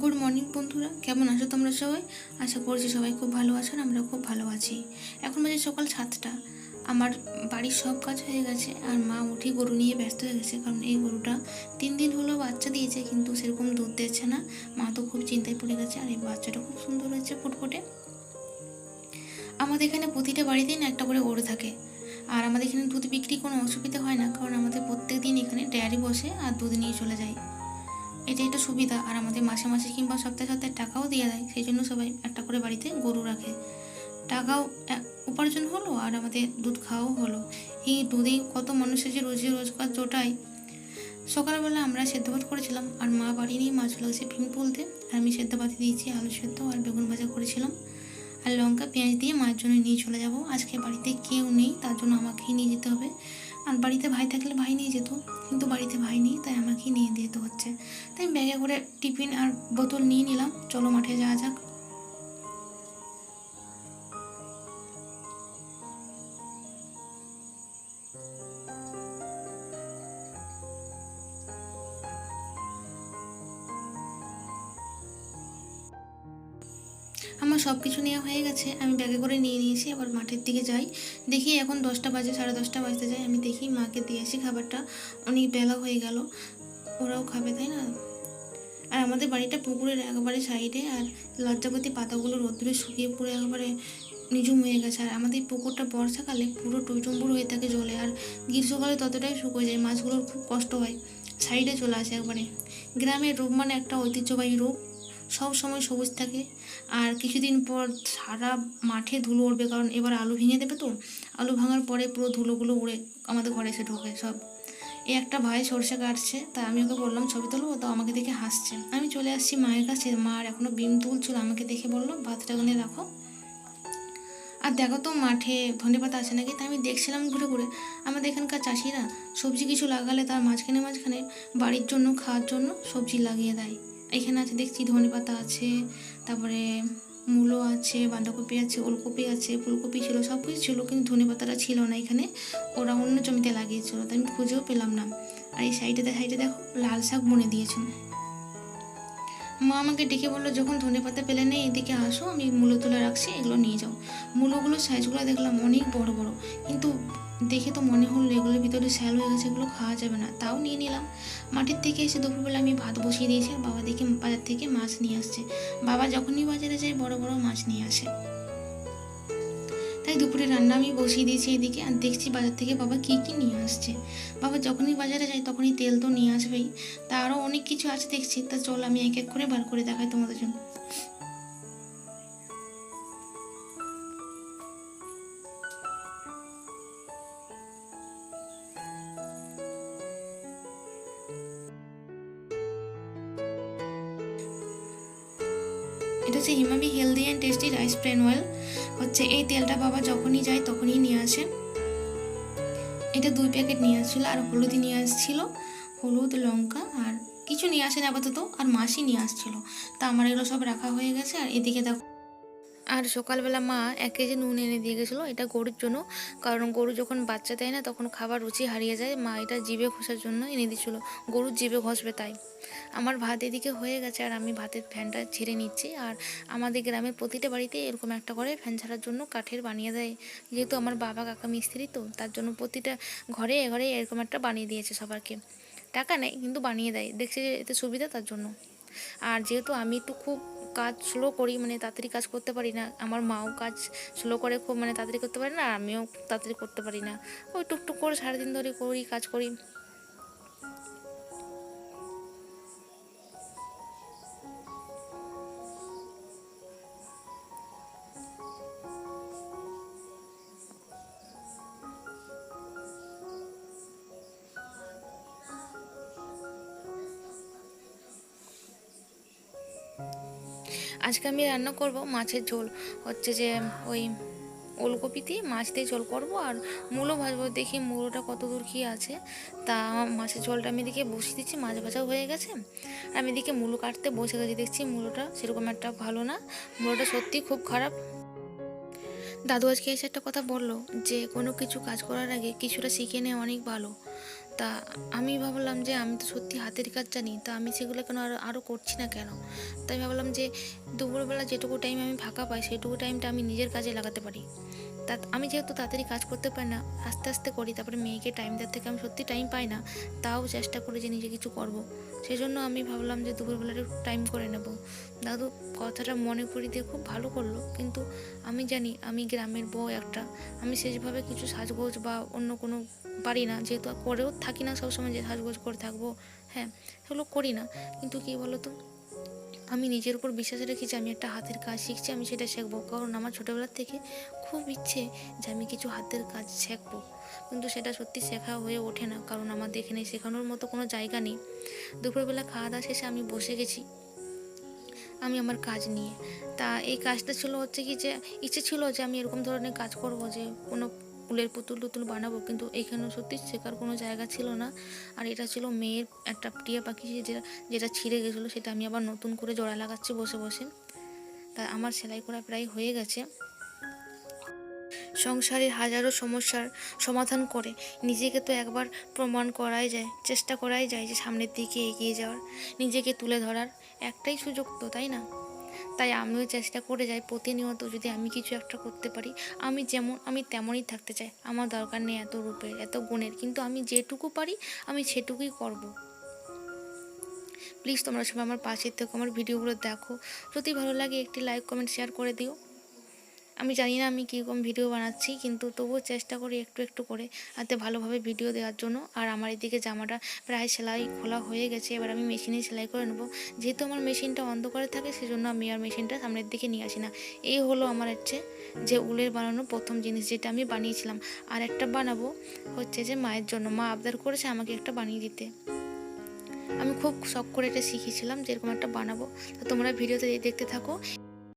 Good morning বন্ধুরা, কেমন আছো তোমরা সবাই? আশা করছি সবাই খুব ভালো আছো আমরা খুব ভালো আছি। এখন বাজে সকাল সাতটা। আমার বাড়ির সব কাজ হয়ে গেছে আর মা উঠে গরু নিয়ে ব্যস্ত হয়ে গেছে কারণ এই গরুটা তিন দিন হলো বাচ্চা দিয়েছে কিন্তু সেরকম দুধ দিচ্ছে না। মা তো খুব চিন্তায় পড়ে গেছে আর এই বাচ্চাটা খুব সুন্দর হয়েছে ফুটফুটে। আমাদের এখানে প্রতিটা বাড়িতেই না একটা করে গরু থাকে। আর আমাদের এখানে দুধ বিক্রি কোনো অসুবিধা হয় না কারণ আমাদের প্রত্যেক দিন এখানে ডেয়ারি বসে আর দুধ নিয়ে চলে যায়। এটা একটা সুবিধা। আর আমাদের মাসে মাসে কিংবা সপ্তাহে সপ্তাহে টাকাও দিয়ে দেয়। সেই জন্য সবাই একটা করে বাড়িতে গরু রাখে। টাকাও উপার্জন হলো আর আমাদের দুধ খাওয়াও হলো। এই দুধেই কত মানুষের যে রোজি রোজগার জোটায়। সকালবেলা আমরা সেদ্ধ ভাত করেছিলাম। আর মা বাড়ি নিয়ে মাছ লাগছে ভীম তুলতে। আর আমি সেদ্ধ ভাত দিয়েছি, আলু সেদ্ধ আর বেগুন ভাজা করেছিলাম। আর লঙ্কা, পেঁয়াজ দিয়ে মায়ের জন্য নিয়ে চলে যাব। আজকে বাড়িতে কেউ নেই, তার জন্য আমাকেই নিয়ে যেতে হবে। আর বাড়িতে ভাই থাকলে ভাই নিয়ে যেত, কিন্তু বাড়িতে ভাই নেই, তাই আমাকেই নিয়ে যেতে হচ্ছে। তাই ব্যাগে করে টিফিন আর বোতল নিয়ে নিলাম, চলো মাঠে যাওয়া যাক। সব কিছু নেওয়া হয়ে গেছে, আমি ব্যাগে করে নিয়ে নিয়েছি, আবার মাঠের দিকে যাই। দেখি এখন দশটা বাজে, সাড়ে দশটা বাজতে যাই আমি দেখি মাকে দিয়ে আসি খাবারটা, অনেক বেলা হয়ে গেল, ওরাও খাবে, তাই না? আর আমাদের বাড়িটা পুকুরের একেবারে সাইডে আর লজ্জাপতি পাতাগুলো রোদ্দুরে শুকিয়ে পুরো একেবারে নিঝুম হয়ে গেছে। আর আমাদের পুকুরটা বর্ষাকালে পুরো টইটম্বুর হয়ে থাকে জলে, আর গ্রীষ্মকালে ততটাই শুকিয়ে যায়, মাছগুলোর খুব কষ্ট হয় সাইডে চলে আসে একবারে। গ্রামের রূপ মানে একটা ঐতিহ্যবাহী রূপ। সব সময় সবুজ থাকে। আর কিছুদিন পর সারা মাঠে ধুলো উঠবে কারণ এবার আলু ভেঙে দেবে তো। আলু ভাঙার পরে পুরো ধুলোগুলো উড়ে আমাদের ঘরে এসে ঢোকে সব। এই একটা ভাই সর্ষে কাটছে, তা আমি ওকে বললাম, ছবি তোলো তো আমাকে দেখে হাসছে। আমি চলে আসছি মায়ের কাছে মার এখনও বিম তুলছিল, আমাকে দেখে বলল ভাতটা ওখানে রাখো। আর দেখো তো মাঠে ধনে পাতা আছে নাকি? তাই আমি দেখছিলাম ঘুরে ঘুরে। আমাদের এখানকার চাষিরা সবজি কিছু লাগালে তার মাঝখানে মাঝখানে বাড়ির জন্য, খাওয়ার জন্য সবজি লাগিয়ে দেয়। এখানে আছে দেখছি ধনে পাতা আছে, তারপরে মূলো আছে, বাঁধাকপি আছে, ওলকপি আছে, ফুলকপি ছিল সব কিছু ছিল, কিন্তু ধনে পাতাটা ছিল না এখানে। ওরা অন্য জমিতে লাগিয়েছিল, তাই আমি খুঁজেও পেলাম না। আর এই সাইডে সাইডে দেখো, লাল শাক বনে দিয়েছে। মা আমাকে ডেকে বলল, যখন ধনে পাতা পেলে নেই এদিকে আসো, আমি মূলো তুলে রাখছি, এগুলো নিয়ে যাও। মূলোগুলোর সাইজগুলো দেখলাম অনেক বড় বড়। কিন্তু দেখে তো মনে হলো এগুলোর ভিতরে শ্যাল হয়ে গেছে, এগুলো খাওয়া যাবে না। তাও নিয়ে নিলাম। মাটির থেকে এসে দুপুরবেলা আমি ভাত বসিয়ে দিয়েছি, আর বাবা দেখে বাজার থেকে মাছ নিয়ে আসছে। বাবা যখনই বাজারে যায়, বড় বড় মাছ নিয়ে আসে। তাই দুপুরে রান্না আমি বসিয়ে দিয়েছি এদিকে আর দেখছি বাজার থেকে বাবা কী কী নিয়ে আসছে। বাবা যখনই বাজারে যাই তখনই তেল তো নিয়ে আসবেই। তা আরও অনেক কিছু আছে দেখছি। তা চল আমি এক এক করে বার করে দেখাই তোমাদের জন্য। এটা হচ্ছে Emami healthy and tasty rice bran oil. হচ্ছে এই তেলটা বাবা যখনই যায় তখনই নিয়ে আসে এটা দুই প্যাকেট নিয়ে আসছিল, আর হলুদই নিয়ে আসছিল। হলুদ, লঙ্কা আর কিছু নিয়ে আসেনি আপাতত, আর মাসি নিয়ে আসছিল। তা আমার এগুলো সব রাখা হয়ে গেছে, আর এদিকে দেখো আর সকালবেলা মা এক কেজি নুন এনে দিয়ে গেছিল, এটা গরুর জন্য। কারণ গরু যখন বাচ্চা দেয় না, তখন খাবার রুচি হারিয়ে যায়। মা এটা জিভে ঘষার জন্য এনে দিয়েছিলো। গরুর জিভে ঘষবে তাই। আমার ভাত এদিকে হয়ে গেছে, আর আমি ভাতের ফ্যানটা ছেড়ে নিচ্ছি। আর আমাদের গ্রামের প্রতিটা বাড়িতে এরকম একটা করে ফ্যান ছাড়ার জন্য কাঠের বানিয়ে দেয়। যেহেতু আমার বাবা কাকা মিস্ত্রি, তো তার জন্য প্রতিটা ঘরে ঘরে এরকম একটা বানিয়ে দিয়েছে সবারকে। টাকা নেই কিন্তু বানিয়ে দেয়। দেখছি যে এতে সুবিধা তার জন্য। আর যেহেতু আমি একটু খুব কাজ স্লো করি মানে তাড়াতাড়ি কাজ করতে পারি না। আমার মাও কাজ স্লো করে খুব মানে তাড়াতাড়ি করতে পারি না, আর আমিও তাড়াতাড়ি করতে পারি না। ওই টুকটুক করে সারাদিন ধরে করি, কাজ করি। আজকে আমি রান্না করব মাছের ঝোল। হচ্ছে যে ওই ওলকপি দিয়ে মাছ দিয়ে ঝোল করব আর মূলো ভাজবো। দেখি মূলোটা কত দূর কী আছে। তা মাছের ঝোলটা আমি দিকে বসিয়ে দিচ্ছি, মাছ ভাজাও হয়ে গেছে। আমি দিকে মূলো কাটতে বসে গেছি, দেখছি মূলোটা সেরকম একটা ভালো না। মূলোটা সত্যি খুব খারাপ। দাদু আজকে এসে একটা কথা বলল যে, কোনো কিছু কাজ করার আগে কিছুটা শিখে নেওয়া অনেক ভালো। তা আমি ভাবলাম যে আমি তো সত্যি হাতের কাজ জানি, তা আমি সেগুলো কেন আরও আরও করছি না কেন? তাই ভাবলাম যে দুপুরবেলা যেটুকু টাইম আমি ফাঁকা পাই, সেটুকু টাইমটা আমি নিজের কাজে লাগাতে পারি। তা আমি যেহেতু তাড়াতাড়ি কাজ করতে পারি না, আস্তে আস্তে করি, তারপরে মেয়েকে টাইম দেওয়ার থেকে আমি সত্যি টাইম পাই না, তাও চেষ্টা করি যে নিজে কিছু করব। সেই জন্য আমি ভাবলাম যে দুপুরবেলা একটু টাইম করে নেব। দাদু কথাটা মনে করি দিয়ে খুব ভালো করল, কিন্তু আমি জানি আমি গ্রামের বউ একটা, আমি সেভাবে কিছু সাজগোজ বা অন্য কোনো পারি না, যেহেতু করেও থাকি না সবসময় যে সাজগোজ করে থাকব হ্যাঁ সেগুলো করি না। কিন্তু কী বলো তো আমি নিজের উপর বিশ্বাস রেখেছি আমি একটা হাতের কাজ শিখছি, আমি সেটা শিখব। কারণ আমার ছোটোবেলার থেকে খুব ইচ্ছে যে আমি কিছু হাতের কাজ শিখব। কিন্তু সেটা সত্যি শেখা হয়ে ওঠে না, কারণ আমাদের এখানে শেখানোর মতো কোনো জায়গা নেই। দুপুরবেলা খাওয়া দাওয়া শেষে আমি বসে গেছি, আমি আমার কাজ নিয়ে। তা এই কাজটা ছিল হচ্ছে কি যে, ইচ্ছে ছিল যে আমি এরকম ধরনের কাজ করব যে কোনো ফুলের পুতুল টুতুল বানাবো, কিন্তু এখানে সত্যি শেখার কোনো জায়গা ছিল না। আর এটা ছিল মেয়ের একটা টিয়া পাখি যেটা যেটা ছিঁড়ে গেছিল, সেটা আমি আবার নতুন করে জোড়া লাগাচ্ছি বসে বসে। তা আমার সেলাই করা প্রায় হয়ে গেছে। সংসারের হাজারো সমস্যার সমাধান করে, নিজেকে তো একবার প্রমাণ করাই যায়, চেষ্টা করাই যায় যে সামনের দিকে এগিয়ে যাওয়ার, নিজেকে তুলে ধরার একটাই সুযোগ তো, তাই না? তাই আমিও চেষ্টা করে যাই প্রতিনিয়ত যদি আমি কিছু একটা করতে পারি। আমি যেমন, আমি তেমনই থাকতে চাই। আমার দরকার নেই এত রূপের, এত গুণের। কিন্তু আমি যেটুকু পারি, আমি সেটুকুই করব। প্লিজ তোমরা সবাই আমার পাশে থেকে, আমার ভিডিওগুলো দেখো। যদি ভালো লাগে একটি লাইক কমেন্ট শেয়ার করে দিও। আমি জানি না আমি কীরকম ভিডিও বানাচ্ছি, কিন্তু তবুও চেষ্টা করি একটু একটু করে, যাতে ভালোভাবে ভিডিও দেওয়ার জন্য। আর আমার এদিকে জামাটা প্রায় সেলাই খোলা হয়ে গেছে, এবার আমি মেশিনে সেলাই করে নেব। যেহেতু আমার মেশিনটা অন্ধকারে থাকে, সেজন্য আমি আর মেশিনটা সামনের দিকে নিয়ে আসি না। এই হলো আমার হচ্ছে যে উলের বানানো প্রথম জিনিস যেটা আমি বানিয়েছিলাম। আর একটা বানাবো হচ্ছে যে মায়ের জন্য। মা আবদার করেছে আমাকে একটা বানিয়ে দিতে। আমি খুব শখ করে এটা শিখেছিলাম যেরকম একটা বানাবো। তো তোমরা ভিডিওতে দেখতে থাকো।